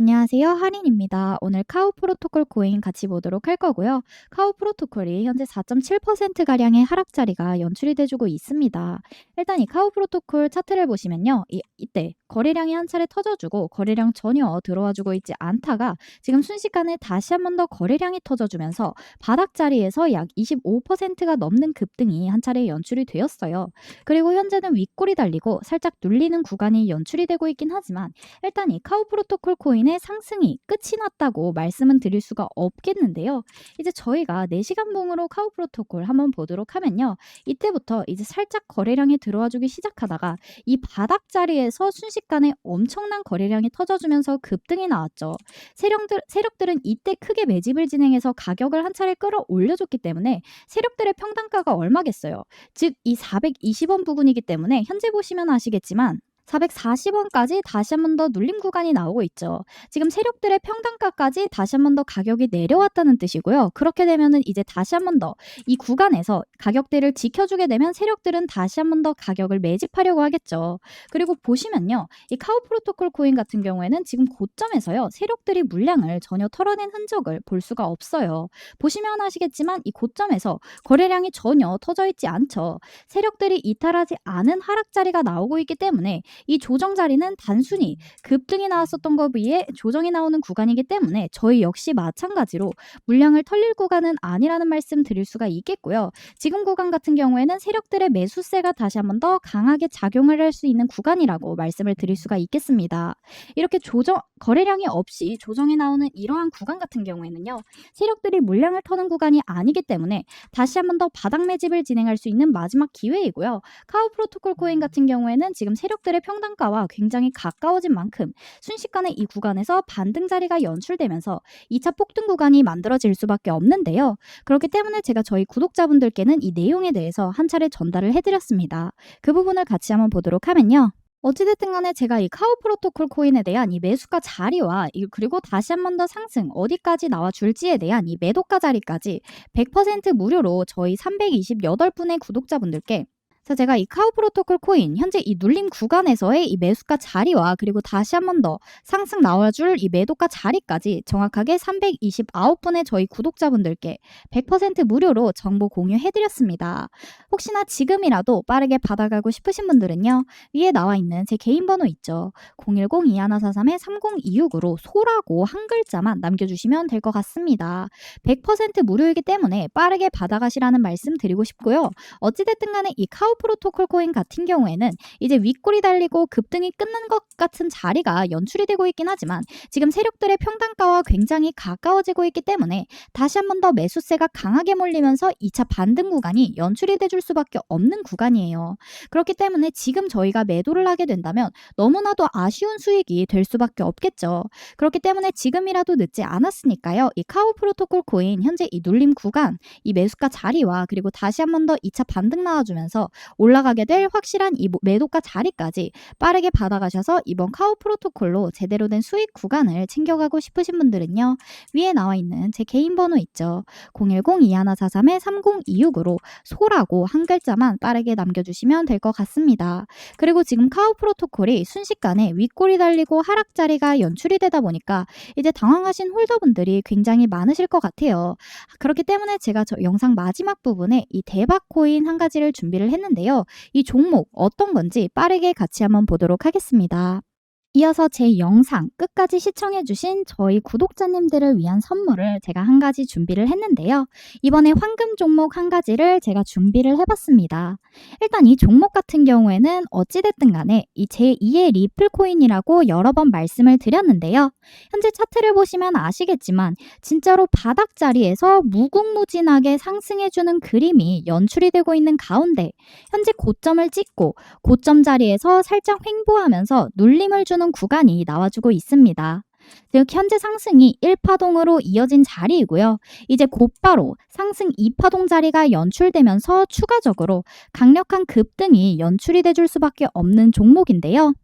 안녕하세요. 할인입니다. 오늘 카우 프로토콜 코인 같이 보도록 할 거고요. 카우 프로토콜이 현재 4.7%가량의 하락자리가 연출이 돼주고 있습니다. 일단 이 카우 프로토콜 차트를 보시면요. 이, 이때 거래량이 한 차례 터져주고 거래량 전혀 들어와주고 있지 않다가 지금 순식간에 다시 한 번 더 거래량이 터져주면서 바닥 자리에서 약 25%가 넘는 급등이 한 차례 연출이 되었어요. 그리고 현재는 윗골이 달리고 살짝 눌리는 구간이 연출이 되고 있긴 하지만 일단 이 카우 프로토콜 코인 의 상승이 끝이 났다고 말씀은 드릴 수가 없겠는데요. 이제 저희가 4시간 봉으로 카우 프로토콜 한번 보도록 하면요. 이때부터 이제 살짝 거래량이 들어와 주기 시작하다가 이 바닥 자리에서 순식간에 엄청난 거래량이 터져주면서 급등이 나왔죠. 세력들, 세력들은 이때 크게 매집을 진행해서 가격을 한 차례 끌어올려줬기 때문에 세력들의 평단가가 얼마겠어요. 즉 이 420원 부근이기 때문에 현재 보시면 아시겠지만 440원까지 다시 한 번 더 눌림 구간이 나오고 있죠. 지금 세력들의 평단가까지 다시 한 번 더 가격이 내려왔다는 뜻이고요. 그렇게 되면은 이제 다시 한 번 더 이 구간에서 가격대를 지켜주게 되면 세력들은 다시 한 번 더 가격을 매집하려고 하겠죠. 그리고 보시면요. 이 카우 프로토콜 코인 같은 경우에는 지금 고점에서요. 세력들이 물량을 전혀 털어낸 흔적을 볼 수가 없어요. 보시면 아시겠지만 이 고점에서 거래량이 전혀 터져 있지 않죠. 세력들이 이탈하지 않은 하락자리가 나오고 있기 때문에 이 조정 자리는 단순히 급등이 나왔었던 것 위에 조정이 나오는 구간이기 때문에 저희 역시 마찬가지로 물량을 털릴 구간은 아니라는 말씀 드릴 수가 있겠고요. 지금 구간 같은 경우에는 세력들의 매수세가 다시 한번 더 강하게 작용을 할 수 있는 구간이라고 말씀을 드릴 수가 있겠습니다. 이렇게 조정 거래량이 없이 조정이 나오는 이러한 구간 같은 경우에는요. 세력들이 물량을 터는 구간이 아니기 때문에 다시 한번 더 바닥 매집을 진행할 수 있는 마지막 기회이고요. 카우 프로토콜 코인 같은 경우에는 지금 세력들의 평단가와 굉장히 가까워진 만큼 순식간에 이 구간에서 반등 자리가 연출되면서 2차 폭등 구간이 만들어질 수밖에 없는데요. 그렇기 때문에 제가 저희 구독자분들께는 이 내용에 대해서 한 차례 전달을 해드렸습니다. 그 부분을 같이 한번 보도록 하면요. 어찌됐든 간에 제가 이 카우 프로토콜 코인에 대한 이 매수가 자리와 그리고 다시 한 번 더 상승 어디까지 나와줄지에 대한 이 매도가 자리까지 100% 무료로 저희 328분의 구독자분들께 그래서 제가 이 카우 프로토콜 코인 현재 이 눌림 구간에서의 이 매수가 자리와 그리고 다시 한 번 더 상승 나와줄 이 매도가 자리까지 정확하게 329분의 저희 구독자분들께 100% 무료로 정보 공유해드렸습니다. 혹시나 지금이라도 빠르게 받아가고 싶으신 분들은요. 위에 나와 있는 제 개인 번호 있죠. 010-2143-3026으로 소라고 한 글자만 남겨주시면 될 것 같습니다. 100% 무료이기 때문에 빠르게 받아가시라는 말씀 드리고 싶고요. 어찌됐든 간에 이 카우 프로토콜 코인 같은 경우에는 이제 윗골이 달리고 급등이 끝난 것 같은 자리가 연출이 되고 있긴 하지만 지금 세력들의 평단가와 굉장히 가까워지고 있기 때문에 다시 한 번 더 매수세가 강하게 몰리면서 2차 반등 구간이 연출이 돼줄 수밖에 없는 구간이에요. 그렇기 때문에 지금 저희가 매도를 하게 된다면 너무나도 아쉬운 수익이 될 수밖에 없겠죠. 그렇기 때문에 지금이라도 늦지 않았으니까요. 이 카우 프로토콜 코인 현재 이 눌림 구간, 이 매수가 자리와 그리고 다시 한 번 더 2차 반등 나와주면서 올라가게 될 확실한 이 매도가 자리까지 빠르게 받아가셔서 이번 카우 프로토콜로 제대로 된 수익 구간을 챙겨가고 싶으신 분들은요. 위에 나와 있는 제 개인 번호 있죠. 010-2143-3026으로 소라고 한 글자만 빠르게 남겨주시면 될 것 같습니다. 그리고 지금 카우 프로토콜이 순식간에 윗골이 달리고 하락 자리가 연출이 되다 보니까 이제 당황하신 홀더분들이 굉장히 많으실 것 같아요. 그렇기 때문에 제가 저 영상 마지막 부분에 이 대박 코인 한 가지를 준비를 했는데 있는데요. 이 종목 어떤 건지 빠르게 같이 한번 보도록 하겠습니다. 이어서 제 영상 끝까지 시청해주신 저희 구독자님들을 위한 선물을 제가 한 가지 준비를 했는데요. 이번에 황금 종목 한 가지를 제가 준비를 해봤습니다. 일단 이 종목 같은 경우에는 어찌됐든 간에 이 제2의 리플코인이라고 여러 번 말씀을 드렸는데요. 현재 차트를 보시면 아시겠지만 진짜로 바닥 자리에서 무궁무진하게 상승해주는 그림이 연출이 되고 있는 가운데 현재 고점을 찍고 고점 자리에서 살짝 횡보하면서 눌림을 주는 나오는 구간이 나와주고 있습니다. 즉 현재 상승이 1파동으로 이어진 자리이고요. 이제 곧바로 상승 2파동 자리가 연출되면서 추가적으로 강력한 급등이 연출이 돼줄 수밖에 없는 종목인데요.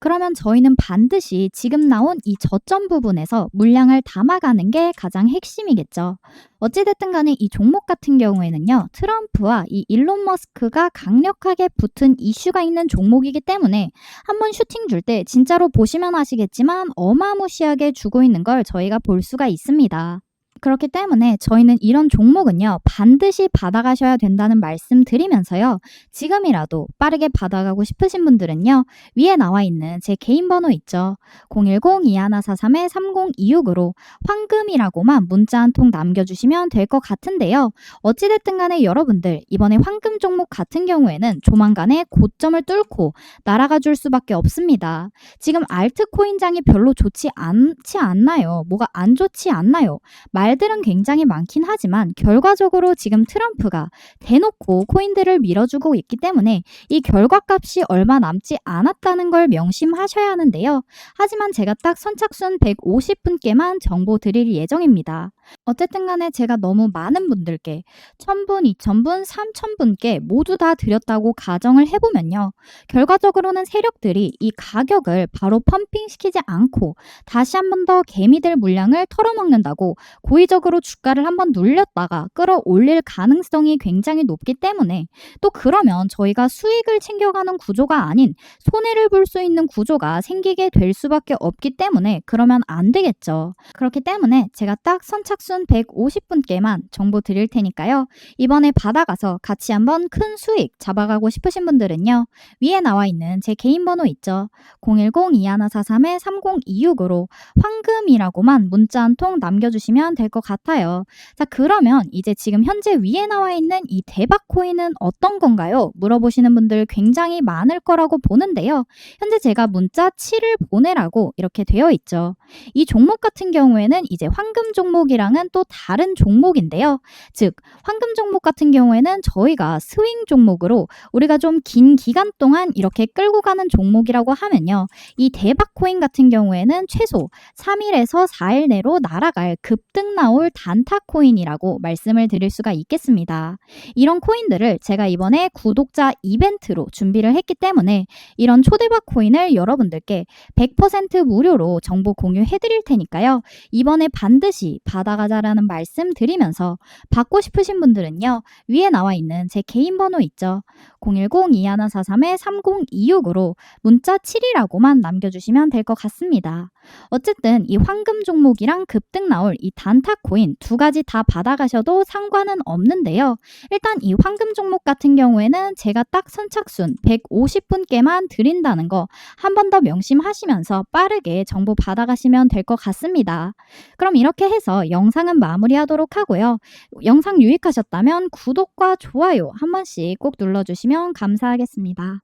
그러면 저희는 반드시 지금 나온 이 저점 부분에서 물량을 담아가는 게 가장 핵심이겠죠. 어찌됐든 간에 이 종목 같은 경우에는요, 트럼프와 이 일론 머스크가 강력하게 붙은 이슈가 있는 종목이기 때문에 한번 슈팅 줄 때 진짜로 보시면 아시겠지만 어마무시하게 주고 있는 걸 저희가 볼 수가 있습니다. 그렇기 때문에 저희는 이런 종목은요, 반드시 받아가셔야 된다는 말씀 드리면서요, 지금이라도 빠르게 받아가고 싶으신 분들은요, 위에 나와 있는 제 개인 번호 있죠. 010-2143-3026으로 황금이라고만 문자 한 통 남겨주시면 될 것 같은데요. 어찌됐든 간에 여러분들, 이번에 황금 종목 같은 경우에는 조만간에 고점을 뚫고 날아가 줄 수밖에 없습니다. 지금 알트코인장이 별로 좋지 않지 않나요? 뭐가 안 좋지 않나요? 말 들은 굉장히 많긴 하지만 결과적으로 지금 트럼프가 대놓고 코인들을 밀어주고 있기 때문에 이 결과값이 얼마 남지 않았다는 걸 명심하셔야 하는데요. 하지만 제가 딱 선착순 150분께만 정보 드릴 예정입니다. 어쨌든 간에 제가 너무 많은 분들께 1000분, 2000분, 3000분께 모두 다 드렸다고 가정을 해보면요. 결과적으로는 세력들이 이 가격을 바로 펌핑시키지 않고 다시 한 번 더 개미들 물량을 털어먹는다고 고의적으로 주가를 한번 눌렸다가 끌어올릴 가능성이 굉장히 높기 때문에 또 그러면 저희가 수익을 챙겨가는 구조가 아닌 손해를 볼 수 있는 구조가 생기게 될 수밖에 없기 때문에 그러면 안 되겠죠. 그렇기 때문에 제가 딱 선착 순 150분께만 정보 드릴 테니까요. 이번에 받아가서 같이 한번 큰 수익 잡아가고 싶으신 분들은요. 위에 나와 있는 제 개인 번호 있죠. 010-2143-3026으로 황금이라고만 문자 한 통 남겨주시면 될 것 같아요. 자, 그러면 이제 지금 현재 위에 나와 있는 이 대박 코인은 어떤 건가요? 물어보시는 분들 굉장히 많을 거라고 보는데요. 현재 제가 문자 7을 보내라고 이렇게 되어 있죠. 이 종목 같은 경우에는 이제 황금 종목이 랑은 또 다른 종목인데요. 즉, 황금 종목 같은 경우에는 저희가 스윙 종목으로 우리가 좀 긴 기간 동안 이렇게 끌고 가는 종목이라고 하면요. 이 대박 코인 같은 경우에는 최소 3일에서 4일 내로 날아갈 급등 나올 단타 코인이라고 말씀을 드릴 수가 있겠습니다. 이런 코인들을 제가 이번에 구독자 이벤트로 준비를 했기 때문에 이런 초대박 코인을 여러분들께 100% 무료로 정보 공유해 드릴 테니까요. 이번에 반드시 받아 가자라는 말씀 드리면서 받고 싶으신 분들은요. 위에 나와 있는 제 개인 번호 있죠. 010-2143-3026으로 문자 7이라고만 남겨주시면 될 것 같습니다. 어쨌든 이 황금 종목이랑 급등 나올 이 단타 코인 두 가지 다 받아가셔도 상관은 없는데요. 일단 이 황금 종목 같은 경우에는 제가 딱 선착순 150분께만 드린다는 거 한 번 더 명심하시면서 빠르게 정보 받아가시면 될 것 같습니다. 그럼 이렇게 해서 영상은 마무리하도록 하고요. 영상 유익하셨다면 구독과 좋아요 한 번씩 꼭 눌러주시면 감사하겠습니다.